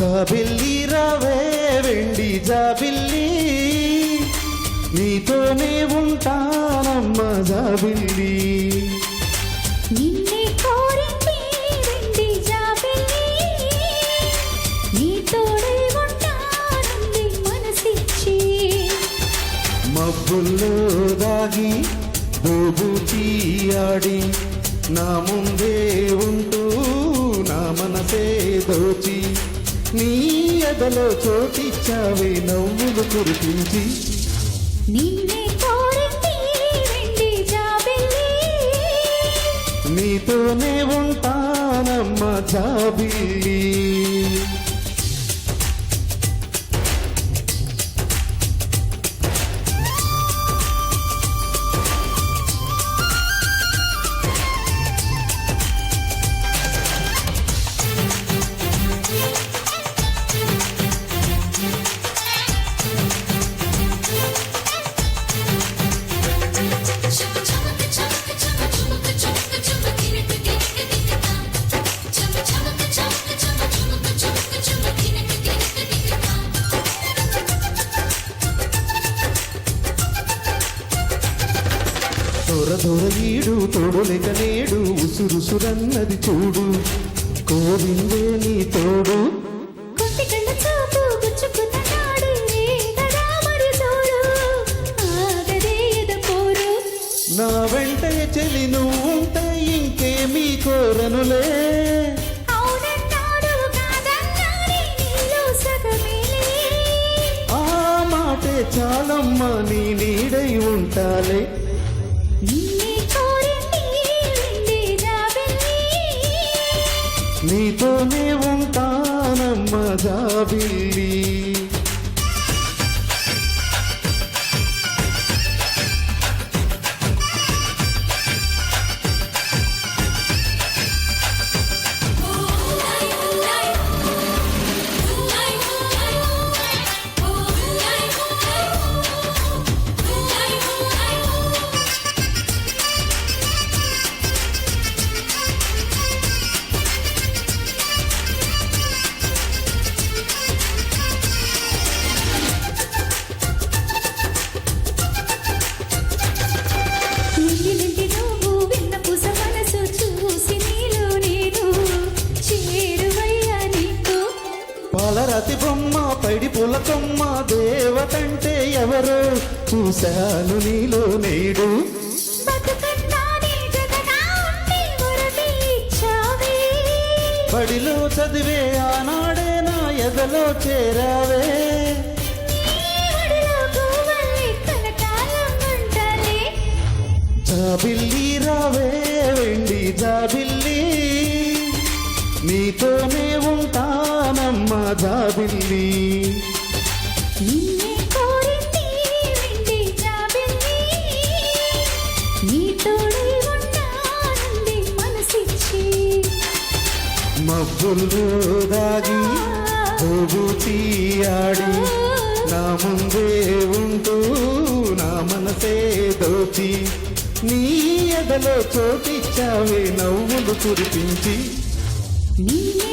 జాబిల్లి రావే వెండి జాబిల్లి. నీతోనే ఉంటానమ్మ జాబిల్లి. నిన్నే కోరింది వెండి జాబిల్లి. నీ తోడై ఉంటానంది మనసిచ్చి. మబ్బుల్లో దాగి దోబూచి ఆడి నా ముందే ఉంటూ నా మనసే దోచి. నీ ఎదలో చోటిచ్చావే నవ్వులు కురిపించి. నిన్నే కోరింది వెండి జాబిల్లి. నీతోనే ఉంటానమ్మ జాబిల్లి. దొర ఈడు తోడులేక నేడు ఉసురుసురన్నది చూడు. కోరిందే నీ తోడు. నా వెంట చెలి నువ్వుంటే ఇంకేమీ కోరనులే. చాలమ్మ నీ నీడై ఉంటాలే. నీతోనే ఉంటానమ్మ జాబిల్లి. పులకమ్మ దేవతంటే ఎవరో చూశాను నీలో నేడు. బడిలో చదివే ఆనాడే నా ఎదలో చేరావే. జాబిల్లి రావే వెండి జాబిల్లి. నీతోనే ఉంటానమ్మ జాబిల్లి. మబ్బుల్లో దాగి దోబూచి ఆడి నా ముందే ఉంటూ నా మనసే దోచి నీ ఎదలో చోటిచ్చావే నవ్వులు కురిపించి. నిన్నే